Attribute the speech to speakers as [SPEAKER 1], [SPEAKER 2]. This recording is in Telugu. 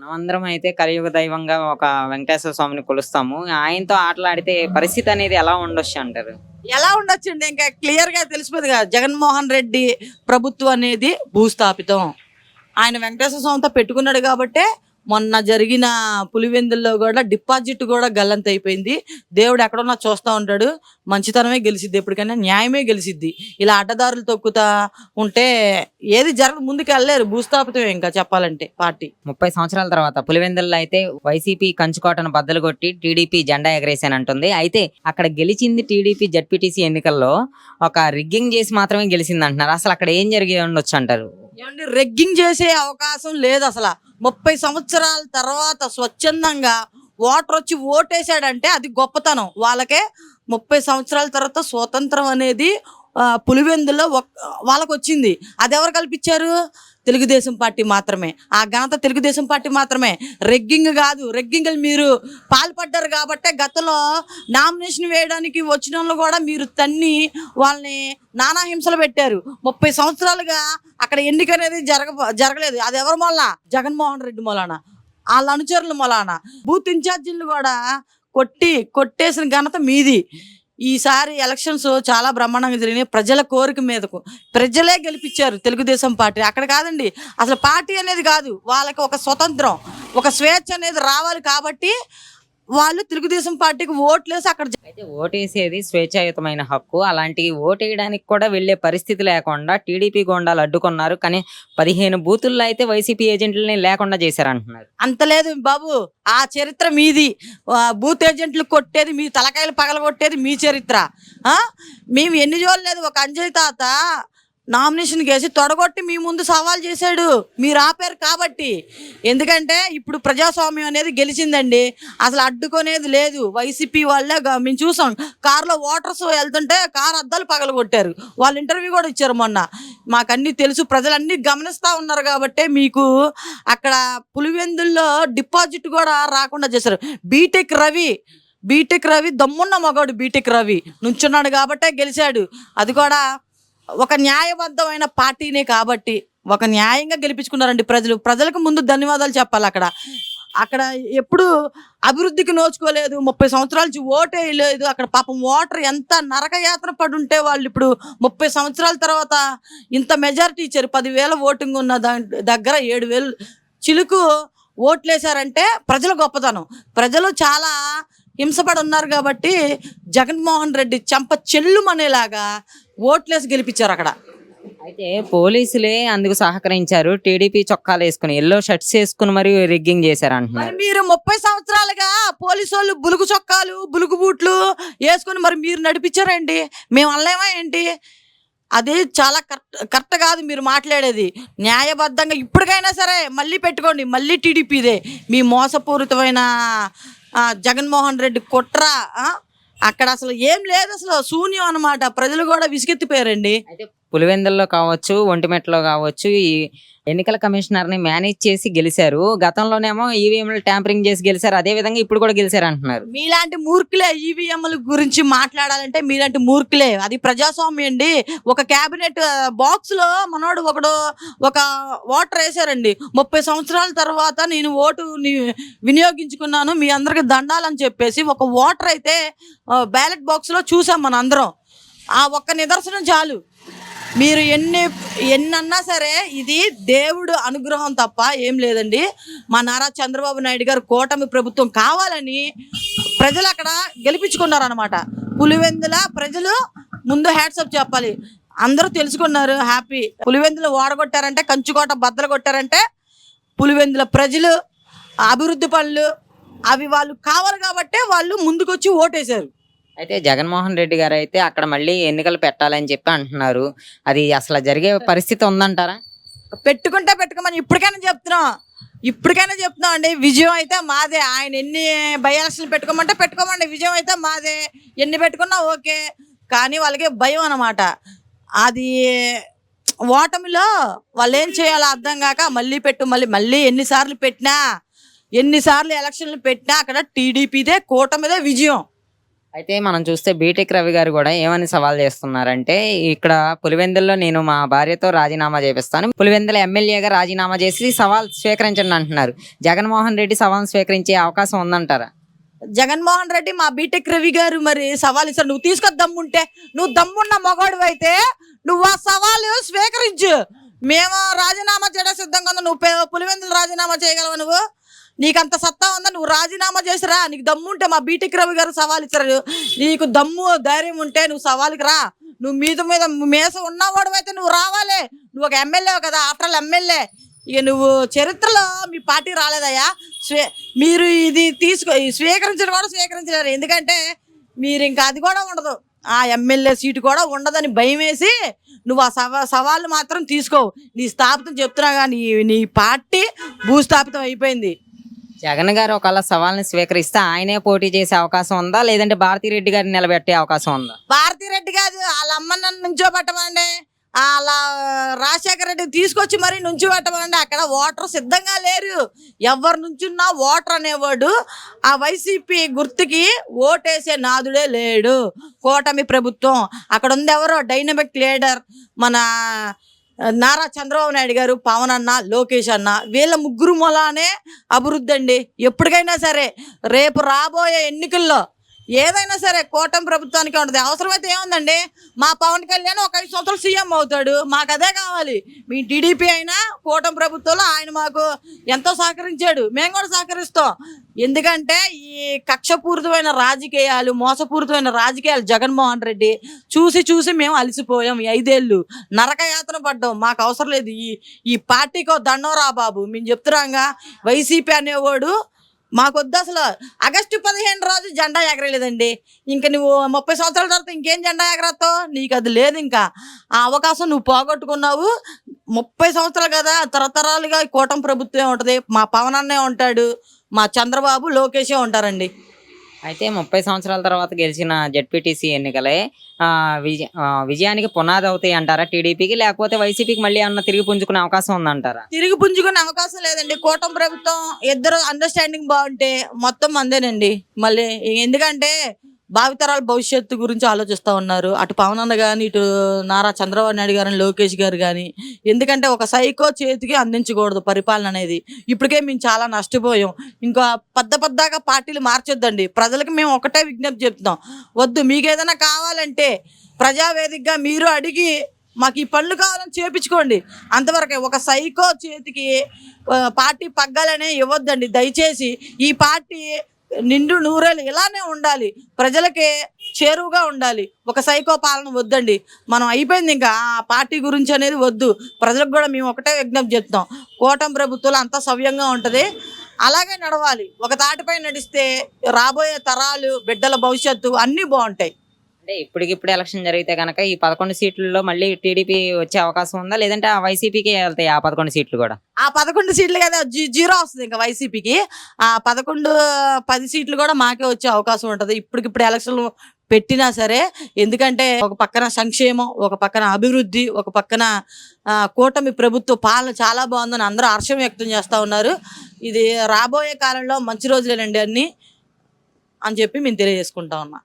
[SPEAKER 1] మనమందరం అయితే కలియుగ దైవంగా ఒక వెంకటేశ్వర స్వామిని కొలుస్తాము. ఆయనతో ఆటలాడితే పరిస్థితి అనేది ఎలా ఉండొచ్చు అంటారు?
[SPEAKER 2] ఎలా ఉండొచ్చండి? ఇంకా క్లియర్గా తెలిసిపోయింది కదా. జగన్మోహన్ రెడ్డి ప్రభుత్వం అనేది భూస్థాపితం. ఆయన వెంకటేశ్వర స్వామితో పెట్టుకున్నాడు కాబట్టే మొన్న జరిగిన పులివెందుల్లో కూడా డిపాజిట్ కూడా గల్లంత అయిపోయింది దేవుడు ఎక్కడున్నా చూస్తూ ఉంటాడు. మంచితనమే గెలిసిద్ది ఎప్పటికైనా న్యాయమే గెలిసిద్ది ఇలా అడ్డదారులు తొక్కుతా ఉంటే ఏది జరగదు ముందుకు వెళ్ళలేరు భూస్థాపితం ఇంకా చెప్పాలంటే పార్టీ.
[SPEAKER 1] ముప్పై సంవత్సరాల తర్వాత పులివెందుల్లో అయితే వైసీపీ కంచుకోటను బద్దలు కొట్టి టీడీపీ జెండా ఎగరేసానంటుంది అయితే అక్కడ గెలిచింది టీడీపీ జడ్పీటీసీ ఎన్నికల్లో ఒక రిగ్గింగ్ చేసి మాత్రమే గెలిచింది అంటున్నారు అసలు అక్కడ ఏం జరిగి ఉండొచ్చు అంటారు?
[SPEAKER 2] రెగ్గింగ్ చేసే అవకాశం లేదు అసలు. ముప్పై సంవత్సరాల తర్వాత స్వచ్ఛందంగా ఓటర్ వచ్చి ఓటేసాడంటే అది గొప్పతనం. వాళ్ళకే ముప్పై సంవత్సరాల తర్వాత స్వతంత్రం అనేది పులివెందులో వాళ్ళకు వచ్చింది అది ఎవరు కల్పించారు తెలుగుదేశం పార్టీ మాత్రమే. ఆ ఘనత తెలుగుదేశం పార్టీ మాత్రమే. రెగ్గింగ్ కాదు. రెగ్గింగ్లు మీరు పాల్పడ్డారు కాబట్టే గతంలో నామినేషన్ వేయడానికి వచ్చిన కూడా మీరు తన్ని వాళ్ళని నానా హింసలు పెట్టారు. ముప్పై సంవత్సరాలుగా అక్కడ ఎన్నిక అనేది జరగ జరగలేదు. అది ఎవరి మూలన? జగన్మోహన్ రెడ్డి మూలాన? వాళ్ళ అనుచరుల మూలాన? బూత్ ఇన్ఛార్జీలు కూడా కొట్టి కొట్టేసిన ఘనత మీది. ఈసారి ఎలక్షన్స్ చాలా బ్రహ్మాండంగా జరిగినాయి. ప్రజల కోరిక మీదకు. ప్రజలే గెలిపించారు తెలుగుదేశం పార్టీ. అక్కడ కాదండి అసలు పార్టీ అనేది కాదు. వాళ్ళకి ఒక స్వతంత్రం ఒక స్వేచ్ఛ అనేది రావాలి కాబట్టి వాళ్ళు తెలుగుదేశం పార్టీకి ఓట్లేసి అక్కడ
[SPEAKER 1] అయితే ఓటేసేది స్వేచ్ఛాయుతమైన హక్కు. అలాంటి ఓటేయడానికి కూడా వెళ్ళే పరిస్థితి లేకుండా టీడీపీ గోండాలు అడ్డుకున్నారు. కానీ పదిహేను బూతుల్లో అయితే వైసీపీ ఏజెంట్లని లేకుండా చేశారంటున్నారు.
[SPEAKER 2] అంత లేదు బాబు. ఆ చరిత్ర మీది. బూత్ ఏజెంట్లు కొట్టేది మీ తలకాయలు పగలగొట్టేది మీ చరిత్ర? మేము ఎన్ని చూడలేదు ఒక అంజయ్ తాత నామినేషన్ వేసి తొడగొట్టి మీ ముందు సవాల్ చేశాడు. మీరు ఆపారు కాబట్టి. ఎందుకంటే ఇప్పుడు ప్రజాస్వామ్యం అనేది గెలిచిందండి. అసలు అడ్డుకునేది లేదు. వైసీపీ వాళ్ళే మేము చూసాం. కారులో ఓటర్స్ వెళ్తుంటే కారు అద్దాలు పగలగొట్టారు. వాళ్ళు ఇంటర్వ్యూ కూడా ఇచ్చారు మొన్న. మాకన్నీ తెలుసు. ప్రజలన్నీ గమనిస్తూ ఉన్నారు కాబట్టి మీకు అక్కడ పులివెందుల్లో డిపాజిట్ కూడా రాకుండా చేశారు. బీటెక్ రవి బీటెక్ రవి దమ్మున్న మగాడు బీటెక్ రవి నుంచున్నాడు కాబట్టే గెలిచాడు. అది కూడా ఒక న్యాయబద్ధమైన పార్టీనే కాబట్టి ఒక న్యాయంగా గెలిపించుకున్నారండి ప్రజలు. ప్రజలకు ముందు ధన్యవాదాలు చెప్పాలి అక్కడ. అక్కడ ఎప్పుడు అభివృద్ధికి నోచుకోలేదు. ముప్పై సంవత్సరాల నుంచి ఓటే లేదు. అక్కడ పాపం ఓటర్ ఎంత నరకయాత్ర పడి ఉంటే వాళ్ళు ఇప్పుడు ముప్పై సంవత్సరాల తర్వాత ఇంత మెజారిటీ ఇచ్చారు. పదివేల ఓటింగ్ ఉన్న దగ్గర ఏడు వేలు చిలుకు ఓట్లేశారంటే ప్రజల గొప్పతనం. ప్రజలు చాలా హింసపడి ఉన్నారు కాబట్టి జగన్మోహన్ రెడ్డి చెంప చెల్లుమనేలాగా ఓట్లేసి గెలిపించారు అక్కడ.
[SPEAKER 1] అయితే పోలీసులే అందుకు సహకరించారు. టీడీపీ చొక్కాలు వేసుకుని ఎల్లో షర్ట్స్ వేసుకుని మరి రిగ్గింగ్ చేశారు
[SPEAKER 2] మరి
[SPEAKER 1] అంటున్నారు.
[SPEAKER 2] మీరు ముప్పై సంవత్సరాలుగా పోలీసు వాళ్ళు బులుగు చొక్కాలు బులుగు బూట్లు వేసుకుని మరి మీరు నడిపించారండి? మేము అనలేమా ఏంటి? అది చాలా కరెక్ట్ కరెక్ట్ కాదు మీరు మాట్లాడేది. న్యాయబద్ధంగా ఇప్పటికైనా సరే మళ్ళీ పెట్టుకోండి. మళ్ళీ టీడీపీదే. మీ మోసపూరితమైన జగన్మోహన్ రెడ్డి కుట్ర? అక్కడ అసలు ఏం లేదు అసలు శూన్యం అన్నమాట. ప్రజలు కూడా విసిగెత్తిపోయారండి.
[SPEAKER 1] అయితే పులివెందుల్లో కావచ్చు ఒంటిమెట్లో కావచ్చు ఈ ఎన్నికల కమిషనర్ని మేనేజ్ చేసి గెలిచారు గతంలోనేమో ఈవీఎంలు ట్యాంపరింగ్ చేసి గెలిచారు అదే విధంగా ఇప్పుడు కూడా గెలిచారు అంటున్నారు.
[SPEAKER 2] మీలాంటి మూర్ఖులే ఈవీఎంల గురించి మాట్లాడాలంటే మీలాంటి మూర్ఖులే. అది ప్రజాస్వామ్యం అండి. ఒక క్యాబినెట్ బాక్స్లో మనోడు ఒకడు ఒక ఓటర్ వేసారండి ముప్పై సంవత్సరాల తర్వాత నేను ఓటు ని- వినియోగించుకున్నాను మీ అందరికి దండాలని చెప్పేసి ఒక ఓటర్ అయితే బ్యాలెట్ బాక్స్లో చూసాం మన అందరం ఆ ఒక్క నిదర్శనం చాలు. మీరు ఎన్ని ఎన్నన్నా సరే ఇది దేవుడు అనుగ్రహం తప్ప ఏం లేదండి. మా నారా చంద్రబాబు నాయుడు గారు కూటమి ప్రభుత్వం కావాలని ప్రజలు అక్కడ గెలిపించుకున్నారనమాట పులివెందుల ప్రజలు ముందు హ్యాట్సప్ చెప్పాలి. అందరూ తెలుసుకున్నారు హ్యాపీ పులివెందులు ఓడగొట్టారంటే కంచుకోట బద్దలు కొట్టారంటే పులివెందుల ప్రజలు అభివృద్ధి పనులు అవి వాళ్ళు కావాలి కాబట్టే వాళ్ళు ముందుకొచ్చి ఓటేశారు.
[SPEAKER 1] అయితే జగన్మోహన్ రెడ్డి గారు అయితే అక్కడ మళ్ళీ ఎన్నికలు పెట్టాలని చెప్పి అంటున్నారు. అది అసలు జరిగే పరిస్థితి ఉందంటారా?
[SPEAKER 2] పెట్టుకుంటే పెట్టుకోమని ఇప్పటికైనా చెప్తున్నాం. ఇప్పటికైనా చెప్తున్నాం అండి. విజయం అయితే మాదే. ఆయన ఎన్ని బై ఎలక్షన్లు పెట్టుకోమంటే పెట్టుకోమండి. విజయం అయితే మాదే. ఎన్ని పెట్టుకున్నా ఓకే. కానీ వాళ్ళకి భయం అన్నమాట. అది ఓటమిలో వాళ్ళు ఏం చేయాలో అర్థం కాక మళ్ళీ పెట్టు మళ్ళీ మళ్ళీ ఎన్నిసార్లు పెట్టినా ఎన్నిసార్లు ఎలక్షన్లు పెట్టినా అక్కడ టీడీపీదే కూటమిదే విజయం.
[SPEAKER 1] అయితే మనం చూస్తే బీటెక్ రవి గారు కూడా ఏమని సవాల్ చేస్తున్నారంటే ఇక్కడ పులివెందుల్లో నేను మా భార్యతో రాజీనామా చేపిస్తాను. పులివెందుల ఎమ్మెల్యేగా రాజీనామా చేసి సవాల్ స్వీకరించండి అంటున్నారు. జగన్మోహన్ రెడ్డి సవాల్ స్వీకరించే అవకాశం ఉందంటారా?
[SPEAKER 2] జగన్మోహన్ రెడ్డి మా బీటెక్ రవి గారు మరి సవాల్ ఇస్తారు. నువ్వు తీసుకొని దమ్ముంటే నువ్వు దమ్మున్న మగవాడు అయితే నువ్వు ఆ సవాలు స్వీకరించు. మేము రాజీనామా చేయడం సిద్ధంగా ఉందా నువ్వు పే- పులివెందులు రాజీనామా చేయగలవు నువ్వు? నీకంత సత్తా ఉందా? నువ్వు రాజీనామా చేసిరా? నీకు దమ్ము ఉంటే మా బీటెక్ రవి గారు సవాల్ ఇచ్చారు. నీకు దమ్ము ధైర్యం ఉంటే నువ్వు సవాల్కి రా. నువ్వు మీద మీద మేస ఉన్నవాడు అయితే నువ్వు రావాలి. నువ్వు ఒక ఎమ్మెల్యే కదా ఆఫ్టర్ ఆల్ ఎమ్మెల్యే. ఇక నువ్వు చరిత్రలో మీ పార్టీ రాలేదయ్యా. స్వే మీరు ఇది తీసుకో స్వీకరించిన స్వీకరించడం కూడా స్వీకరించలేరు. ఎందుకంటే మీరు ఇంకా అది కూడా ఉండదు. ఆ ఎమ్మెల్యే సీటు కూడా ఉండదని భయం వేసి నువ్వు ఆ సవా సవాళ్ళు మాత్రం తీసుకోవు నీ స్థాపితం చెప్తున్నా కానీ నీ పార్టీ భూస్థాపితం అయిపోయింది.
[SPEAKER 1] జగన్ గారు ఒకవేళ సవాల్ని స్వీకరిస్తే ఆయనే పోటీ చేసే అవకాశం ఉందా? లేదంటే భారతీ గారిని నిలబెట్టే అవకాశం ఉందా?
[SPEAKER 2] భారతీ రెడ్డి కాదు వాళ్ళ అమ్మ నన్ను నుంచోబెట్టమండి. అలా రాజశేఖర రెడ్డి తీసుకొచ్చి మరి నుంచి పెట్టమండి అక్కడ ఓటర్ సిద్ధంగా లేరు. ఎవరు నుంచున్నా ఓటర్ అనేవాడు ఆ వైసీపీ గుర్తుకి ఓటేసే నాదుడే లేడు. కూటమి ప్రభుత్వం. అక్కడ ఉంది ఎవరో డైనమిక్ లీడర్ మన నారా చంద్రబాబు నాయుడు గారు పవన్ అన్న లోకేష్ అన్న వీళ్ళ ముగ్గురు మొలానే అభివృద్ధి అండి. ఎప్పటికైనా సరే రేపు రాబోయే ఎన్నికల్లో ఏదైనా సరే కూటమి ప్రభుత్వానికి ఉండదు అవసరమైతే ఏముందండి? మా పవన్ కళ్యాణ్ ఒక ఐదు సంవత్సరాలు సీఎం అవుతాడు. మాకు అదే కావాలి. మీ టీడీపీ అయినా కూటమి ప్రభుత్వంలో ఆయన మాకు ఎంతో సహకరించాడు. మేము కూడా సహకరిస్తాం. ఎందుకంటే ఈ కక్షపూరితమైన రాజకీయాలు మోసపూరితమైన రాజకీయాలు జగన్మోహన్ రెడ్డి చూసి చూసి మేము అలసిపోయాం ఈ ఐదేళ్ళు. నరకయాతన పడ్డాం. మాకు అవసరం లేదు. ఈ ఈ పార్టీకో దండం రా బాబు. మేము చెప్తున్నాగా వైసీపీ అనేవాడు మాకొద్దు అసలు. ఆగస్టు పదిహేను రోజు జెండా ఎగరలేదండి. ఇంకా నువ్వు ముప్పై సంవత్సరాల తర్వాత ఇంకేం జెండా ఎగరత్తావు? నీకు అది లేదు ఇంకా. ఆ అవకాశం నువ్వు పోగొట్టుకున్నావు. ముప్పై సంవత్సరాలు కదా తరతరాలుగా కూటమి ప్రభుత్వమే ఉంటుంది? మా పవనన్నే ఉంటాడు. మా చంద్రబాబు లోకేషే ఉంటారండి.
[SPEAKER 1] అయితే ముప్పై సంవత్సరాల తర్వాత గెలిచిన జెడ్పీటీసీ ఎన్నికలే ఆ, విజయ విజయానికి పునాది అవుతాయి అంటారా టీడీపీకి? లేకపోతే వైసీపీకి మళ్ళీ అన్న తిరిగి పుంజుకునే అవకాశం ఉందంటారా?
[SPEAKER 2] తిరిగి పుంజుకునే అవకాశం లేదండి. కూటమి ప్రభుత్వం ఇద్దరు అండర్స్టాండింగ్ బాగుంటే మొత్తం అందేనండి. మళ్ళీ ఎందుకంటే భావితరాల భవిష్యత్తు గురించి ఆలోచిస్తూ ఉన్నారు. అటు పవన్ అన్న కానీ ఇటు నారా చంద్రబాబు నాయుడు గారు లోకేష్ గారు కానీ ఎందుకంటే ఒక సైకో చేతికి అందించకూడదు పరిపాలన అనేది. ఇప్పటికే మేము చాలా నష్టపోయాం. ఇంకా పెద్ద పెద్దగా పార్టీలు మార్చొద్దండి. ప్రజలకు మేము ఒకటే విజ్ఞప్తి చెప్తున్నాం. వద్దు మీకు ఏదైనా కావాలంటే ప్రజావేదికగా మీరు అడిగి మాకు ఈ పనులు కావాలని చేపించుకోండి. అంతవరకే ఒక సైకో చేతికి పార్టీ పగ్గాలనే ఇవ్వద్దండి. దయచేసి ఈ పార్టీ నిండు నూరేళ్ళు ఇలానే ఉండాలి. ప్రజలకే చేరువుగా ఉండాలి. ఒక సైకో పాలన వద్దండి. మనం అయిపోయింది ఇంకా. ఆ పార్టీ గురించి అనేది వద్దు. ప్రజలకు కూడా మేము ఒకటే విజ్ఞప్తి చెప్తాం కూటమి ప్రభుత్వాలు అంతా సవ్యంగా ఉంటుంది. అలాగే నడవాలి. ఒక తాటిపై నడిస్తే రాబోయే తరాలు బిడ్డల భవిష్యత్తు అన్నీ బాగుంటాయి.
[SPEAKER 1] అంటే ఇప్పటికిప్పుడు ఎలక్షన్ జరిగితే కనుక ఈ పదకొండు సీట్లలో మళ్ళీ టీడీపీ వచ్చే అవకాశం ఉందా? లేదంటే ఆ వైసీపీకి వెళ్తాయి ఆ పదకొండు సీట్లు కూడా?
[SPEAKER 2] ఆ పదకొండు సీట్లు కదా జీ జీరో వస్తుంది ఇంకా వైసీపీకి. ఆ పదకొండు పది సీట్లు కూడా మాకే వచ్చే అవకాశం ఉంటుంది. ఇప్పటికిప్పుడు ఎలక్షన్లు పెట్టినా సరే ఎందుకంటే ఒక పక్కన సంక్షేమం ఒక పక్కన అభివృద్ధి ఒక పక్కన కూటమి ప్రభుత్వ పాలన చాలా బాగుందని అందరూ హర్షం వ్యక్తం చేస్తూ ఉన్నారు. ఇది రాబోయే కాలంలో మంచి రోజులేనండి అన్ని అని చెప్పి మేము తెలియజేసుకుంటా ఉన్నా.